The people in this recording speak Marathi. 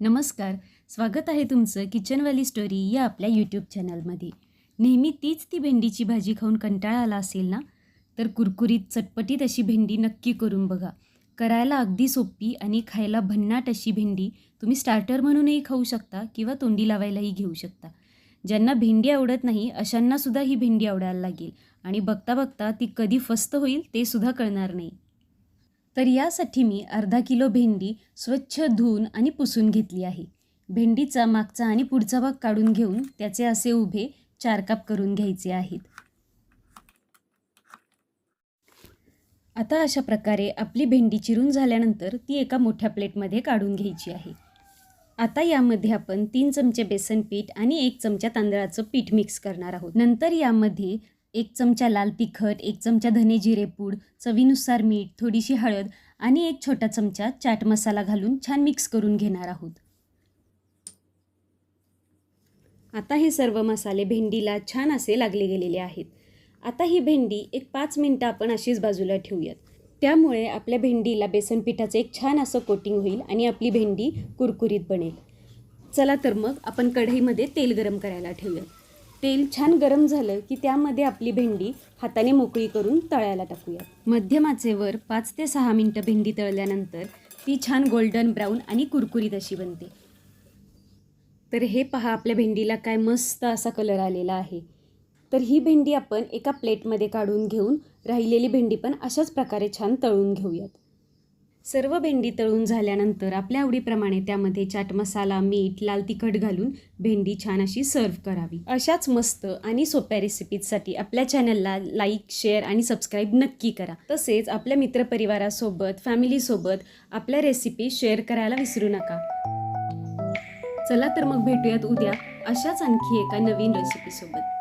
नमस्कार स्वागत आहे तुमचं किचनवाली स्टोरी या आपल्या यूट्यूब चॅनलमध्ये नेहमी तीच ती भेंडीची भाजी खाऊन कंटाळा आला असेल ना? तर कुरकुरीत चटपटीत अशी भेंडी नक्की करून बघा. करायला अगदी सोपी आणि खायला भन्नाट अशी भेंडी तुम्ही स्टार्टर म्हणूनही खाऊ शकता किंवा तोंडी लावायलाही घेऊ शकता. ज्यांना भेंडी आवडत नाही अशांनासुद्धा ही भेंडी आवडायला लागेल. आणि बघता बघता ती कधी फस्त होईल ते सुद्धा कळणार नाही. तर यासाठी मी अर्धा किलो भेंडी स्वच्छ धुवून आणि पुसून घेतली आहे. भेंडीचा मागचा आणि पुढचा भाग काढून घेऊन त्याचे असे उभे चार काप करून घ्यायचे आहेत. आता अशा प्रकारे आपली भेंडी चिरून झाल्यानंतर ती एका मोठ्या प्लेटमध्ये काढून घ्यायची आहे. आता यामध्ये आपण तीन चमचे बेसन पीठ आणि एक चमचा तांदळाचं पीठ मिक्स करणार आहोत. नंतर यामध्ये एक चमचा लाल तिखट एक चमचा धने जिरे पूड चवीनुसार मीठ थोडीशी हळद आणि एक छोटा चमचा चाट मसाला घालून छान मिक्स करून घेणार आहोत. आता हे सर्व मसाले भेंडीला छान असे लागले गेलेले आहेत. आता ही भेंडी एक पाच मिनटं आपण अशीच बाजूला ठेवूयात. त्यामुळे आपल्या भेंडीला बेसन पिठाचं एक छान असं कोटिंग होईल आणि आपली भेंडी कुरकुरीत बनेल. चला तर मग आपण कढईमध्ये तेल गरम करायला ठेवूयात. तेल छान गरम झालं की त्यामध्ये आपली भेंडी हाताने मोकळी करून तळायला टाकूयात. मध्यम आचेवर पाच ते सहा मिनटं भेंडी तळल्यानंतर ती छान गोल्डन ब्राऊन आणि कुरकुरीत अशी बनते. तर हे पहा आपल्या भेंडीला काय मस्त असा कलर आलेला आहे. तर ही भेंडी आपण एका प्लेटमध्ये काढून घेऊन राहिलेली भेंडी पण अशाच प्रकारे छान तळून घेऊयात. सर्व भेंडी तळून झाल्यानंतर आपल्या आवडीप्रमाणे त्यामध्ये चाट मसाला मीठ लाल तिखट घालून भेंडी छान अशी सर्व्ह करावी. अशाच मस्त आणि सोप्या रेसिपीजसाठी आपल्या चॅनलला लाईक शेअर आणि सबस्क्राईब नक्की करा. तसेच आपल्या मित्रपरिवारासोबत फॅमिलीसोबत आपल्या रेसिपी शेअर करायला विसरू नका. चला तर मग भेटूयात उद्या अशाच आणखी एका नवीन रेसिपीसोबत